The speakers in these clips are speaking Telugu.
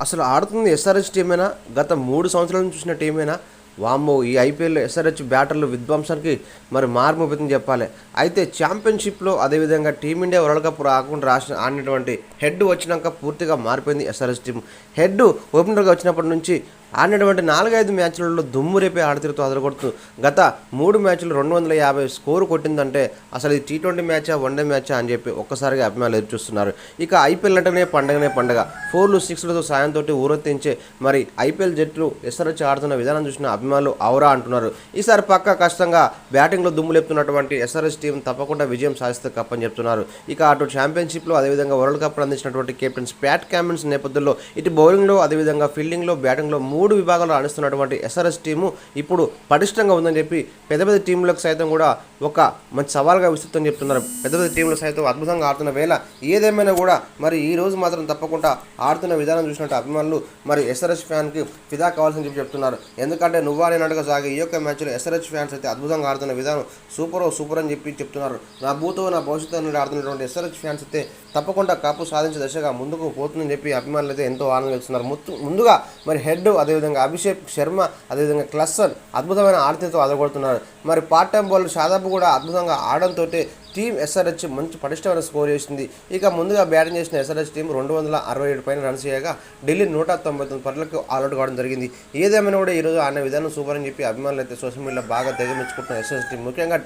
అసలు ఆడుతుంది ఎస్ఆర్హెచ్ టీమేనా గత మూడు సంవత్సరాల నుంచి చూసిన టీమేనా వామ్మో ఈ ఐపీఎల్లో ఎస్ఆర్హెచ్ బ్యాటర్లు విధ్వంసానికి మరి మార్మోపితం చెప్పాలి. అయితే ఛాంపియన్షిప్లో అదేవిధంగా టీమిండియా వరల్డ్ కప్ రాకుండా రాసిన ఆడినటువంటి హెడ్ వచ్చినాక పూర్తిగా మారిపోయింది ఎస్ఆర్హెచ్ టీం హెడ్ ఓపెనర్గా వచ్చినప్పటి నుంచి ఆడినటువంటి నాలుగైదు మ్యాచ్లలో దుమ్ము రేపే ఆడతీరుతో అదరగొడుతూ గత మూడు మ్యాచ్లు రెండు వందల యాభై స్కోరు కొట్టిందంటే అసలు ఇది టీ ట్వంటీ మ్యాచా వన్డే మ్యాచా అని చెప్పి ఒక్కసారిగా అభిమానులు ఎదురుచూస్తున్నారు ఇక ఐపీఎల్ అంటేనే పండగనే పండగ. ఫోర్లు సిక్స్లతో సాయంతో ఊరొత్తించే మరి ఐపీఎల్ జట్లు ఎస్ఆర్హెచ్ ఆడుతున్న విధానం చూసిన అభిమానులు అవరా అంటున్నారు. ఈసారి పక్క కష్టంగా బ్యాటింగ్లో దుమ్ము లేపుతున్నటువంటి ఎస్ఆర్హెచ్ టీం తప్పకుండా విజయం సాధిస్తే కప్పని చెప్తున్నారు. ఇక అటు ఛాంపియన్షిప్లో అదేవిధంగా వరల్డ్ కప్ అందించినటువంటి కెప్టెన్స్ ప్యాట్ క్యామెన్స్ నేపథ్యంలో ఇటు బౌలింగ్లో అదేవిధంగా ఫీల్డింగ్లో బ్యాటింగ్లో మూడు మూడు విభాగాలు రాణిస్తున్నటువంటి ఎస్ఆర్ఎస్ టీము ఇప్పుడు పటిష్టంగా ఉందని చెప్పి పెద్ద పెద్ద టీంలకు సైతం కూడా ఒక మంచి సవాల్గా విస్తృతం చెప్తున్నారు. పెద్ద పెద్ద టీంలు సైతం అద్భుతంగా ఆడుతున్న వేళ ఏదేమైనా కూడా మరి ఈ రోజు మాత్రం తప్పకుండా ఆడుతున్న విధానం చూసినట్టు అభిమానులు మరి ఎస్ఆర్ఎస్ ఫ్యాన్కి ఫిదా కావాల్సింది చెప్పి చెప్తున్నారు. ఎందుకంటే నువ్వా నేనట్టుగా సాగే ఈ యొక్క మ్యాచ్లో ఎస్ఆర్ఎస్ ఫ్యాన్స్ అయితే అద్భుతంగా ఆడుతున్న విధానం సూపర్ సూపర్ అని చెప్పి చెప్తున్నారు. నా భూతో నా భవిష్యత్తు నుండి ఆడుతున్నటువంటి ఎస్ఆర్ఎస్ ఫ్యాన్స్ అయితే తప్పకుండా కప్పు సాధించే దశగా ముందుకు పోతుందని చెప్పి అభిమానులు అయితే ఎంతో ఆనందం ఇస్తున్నారు ముత్తు- ముందుగా మరి హెడ్ అదేవిధంగా అభిషేక్ శర్మ అదేవిధంగా క్లస్సన్ అద్భుతమైన ఆడతీతో అదగొడుతున్నారు మరి పార్ట్ టైం బౌలర్ షాదాబ్ కూడా అద్భుతంగా ఆడడంతో టీం ఎస్ఆర్హెచ్ మంచి పటిష్టమైన స్కోర్ చేసింది. ఇక ముందుగా బ్యాటింగ్ చేసిన ఎస్ఆర్హెచ్ టీం రెండు వందల అరవై ఏడు పైన రన్స్ చేయగా ఢిల్లీ నూట తొంభై తొమ్మిది పర్లకు ఆల్అౌట్ కావడం జరిగింది. ఏదేమైనా కూడా ఈరోజు ఆడిన విధానం సూపర్ అని చెప్పి అభిమానులు అయితే సోషల్ మీడియాలో బాగా తెగ మెచ్చుకుంటున్న ఎస్ఆర్హెచ్ టీం ముఖ్యంగా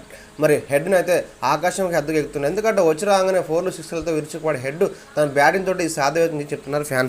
మరి హెడ్ను అయితే ఆకాశంకి హద్దుకు ఎక్కుతుంది ఎందుకంటే వచ్చి రాగానే ఫోర్లు సిక్స్లతో విరుచుకుపడే హెడ్ తన బ్యాటింగ్ తోటి సాధ్యమవుతుంది చెప్తున్నారు ఫ్యాన్స్